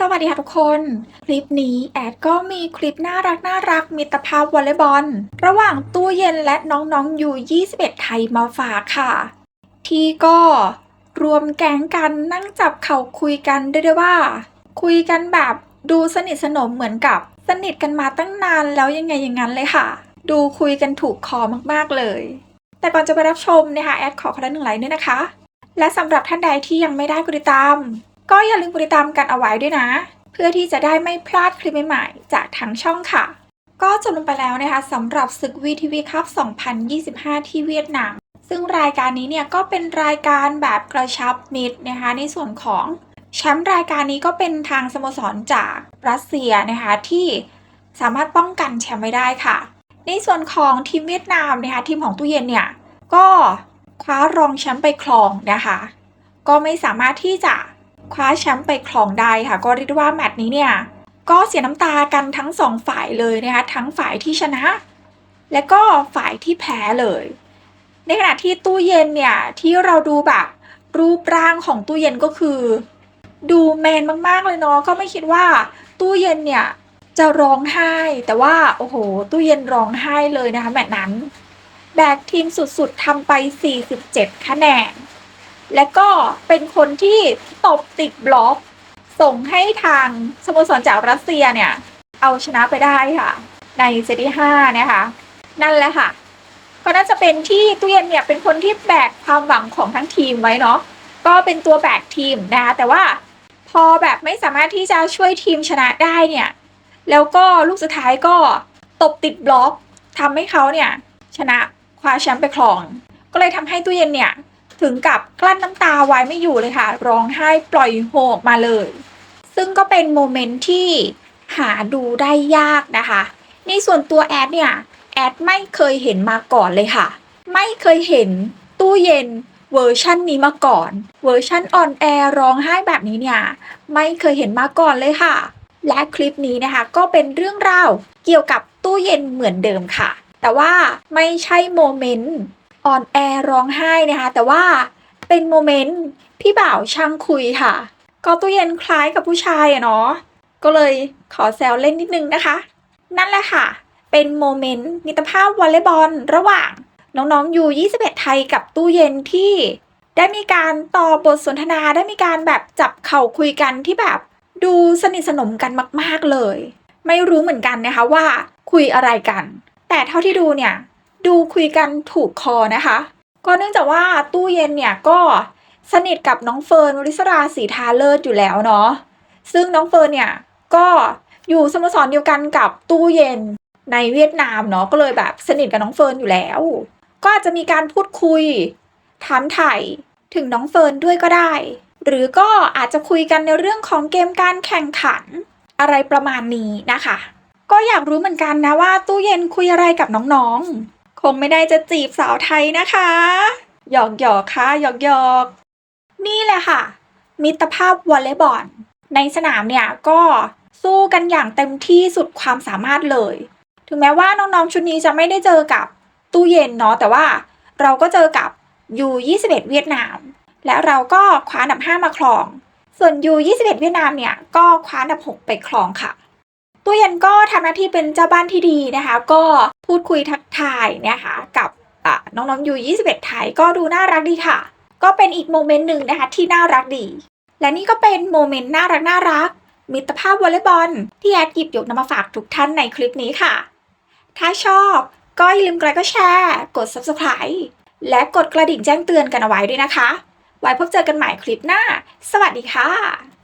สวัสดีค่ะทุกคน คลิปนี้แอดก็มีคลิปน่ารักน่ารักมิตรภาพวอลเลย์บอล ระหว่างตู้เย็นและน้องๆอยู่ 21 ไทยมาฝากค่ะ ที่ก็รวมแก๊งกันนั่งจับเข่าคุยกันได้ด้ว่า คุยกันแบบดูสนิทสนมเหมือนกับ สนิทกันมาตั้งนานแล้วยังไงอย่างนั้นเลยค่ะ ดูคุยกันถูกคอมากๆเลย แต่ก่อนจะไปรับชมนะคะแอดขอคนละหนึ่งไลค์ด้วยนะคะ และสำหรับท่านใดที่ยังไม่ได้กดติดตาม ก็อย่าลืมกดติดตามกันเอาไว้ด้วยนะ เพื่อที่จะได้ไม่พลาดคลิปใหม่ๆ จากทางช่องค่ะ ก็จบลงไปแล้วนะคะสำหรับศึกวีทีวีคัพ2025 ที่เวียดนาม ซึ่งรายการนี้เนี่ยก็เป็นรายการแบบกระชับมิตรนะคะ ในส่วนของแชมป์รายการนี้ก็เป็นทางสโมสรจากรัสเซียนะคะที่สามารถป้องกันแชมป์ไว้ได้ค่ะ ในส่วนของทีมเวียดนามนะคะทีมของตู้เย็นเนี่ยก็คว้ารองแชมป์ไปครองนะคะ ก็ไม่สามารถที่จะ คว้าแชมป์ไปครองได้ค่ะ ก็เรียกว่าแมตช์นี้เนี่ยก็เสียน้ำตากันทั้งสองฝ่ายเลยนะคะทั้งฝ่ายที่ชนะ และก็ฝ่ายที่แพ้เลย ในขณะที่ตู้เย็นเนี่ยที่เราดูแบบรูปร่างของตู้เย็นก็คือ ดูแมนมากๆเลยเนาะก็ไม่คิดว่า ตู้เย็นเนี่ยจะร้องไห้ แต่ว่าโอ้โห ตู้เย็นร้องไห้เลยนะคะแมตช์นั้น แบกทีมสุดๆทำไป 47 คะแนน และก็เป็นคนที่ตบติดบล็อก ส่งให้ทางสโมสรจากรัสเซียเนี่ย เอาชนะไปได้ค่ะ ในเซตที่5นะคะ นั่นแหละค่ะ ก็น่าจะเป็นที่ตู้เย็นเนี่ยเป็นคนที่แบกความหวังของทั้งทีมไว้เนาะก็เป็นตัวแบกทีมนะคะแต่ว่าพอแบบไม่สามารถที่จะช่วยทีมชนะได้เนี่ย แล้วก็ลูกสุดท้ายก็ตบติดบล็อกทำให้เขาเนี่ยชนะคว้าแชมป์ไปครอง ก็เลยทำให้ตู้เย็นเนี่ย ถึงกับกลั้นน้ำตาไว้ไม่อยู่เลยค่ะ ร้องไห้ปล่อยโฮออกมาเลย ซึ่งก็เป็นโมเมนต์ที่หาดูได้ยากนะคะ ในส่วนตัวแอดเนี่ย แอดไม่เคยเห็นมาก่อนเลยค่ะ ไม่เคยเห็นตู้เย็นเวอร์ชั่นนี้มาก่อน เวอร์ชั่นออนแอร์ร้องไห้แบบนี้เนี่ย ไม่เคยเห็นมาก่อนเลยค่ะ และคลิปนี้นะคะ ก็เป็นเรื่องราวเกี่ยวกับตู้เย็นเหมือนเดิมค่ะ แต่ว่าไม่ใช่โมเมนต์ อ่อนแอร์ร้องไห้นะคะ แต่ว่าเป็นโมเมนต์พี่บ่าวช่างคุยค่ะ ก็ตู้เย็นคล้ายกับผู้ชายอะเนาะก็เลยขอแซวเล่นนิดนึงนะคะ นั่นแหละค่ะ เป็นโมเมนต์มิตรภาพวอลเลย์บอลระหว่างน้องๆอยู่ 21 ไทยกับตู้เย็นที่ ได้มีการต่อบทสนทนาได้มีการแบบจับเข่าคุยกันที่แบบดูสนิทสนมกันมาก ๆเลย ไม่รู้เหมือนกันนะคะว่าคุยอะไรกัน แต่เท่าที่ดูเนี่ย ดูคุยกันถูกคอนะคะ ก็เนื่องจากว่าตู้เย็นเนี่ยก็สนิทกับน้องเฟิร์นวริศราสีทาเลิศอยู่แล้วเนาะซึ่งน้องเฟิร์นเนี่ยก็อยู่สโมสรเดียวกันกับตู้เย็นในเวียดนามเนาะก็เลยแบบสนิทกับน้องเฟิร์นอยู่แล้ว ก็อาจจะมีการพูดคุยถามไถ่ถึงน้องเฟิร์นด้วยก็ได้ หรือก็อาจจะคุยกันในเรื่องของเกมการแข่งขันอะไรประมาณนี้นะคะ ก็อยากรู้เหมือนกันนะว่าตู้เย็นคุยอะไรกับน้องๆ งไม่ได้จะจีบสาวไทยนะคะหยอกหยอกๆค่ะหยอกหยอกๆนี่แหละค่ะ มิตรภาพวอลเลย์บอลในสนามเนี่ยก็สู้กันอย่างเต็มที่สุดความสามารถเลย ถึงแม้ว่าน้องๆชุดนี้จะไม่ได้เจอกับตู้เย็นเนาะแต่ว่าเราก็เจอกับยู21 เวียดนาม และเราก็คว้าอันดับ 5 มาครอง ส่วนยู21 เวียดนามเนี่ยก็คว้าอันดับ 6 ไปครองค่ะ ตู้เย็นก็ทำหน้าที่เป็นเจ้าบ้านที่ดีนะคะ ก็พูดคุยทักทายนะคะกับน้องๆยู21 ไทยก็ดูน่ารักดีค่ะ ก็เป็นอีกโมเมนต์หนึ่งนะคะที่น่ารักดี และนี่ก็เป็นโมเมนต์น่ารักน่ารักมิตรภาพวอลเลย์บอล ที่แอดหยิบยกนำมาฝากทุกท่านในคลิปนี้ค่ะ ถ้าชอบก็อย่าลืมกดไลค์ก็แชร์ กด subscribe และกดกระดิ่งแจ้งเตือนกันเอาไว้ด้วยนะคะ ไว้พบเจอกันใหม่คลิปหน้า สวัสดีค่ะ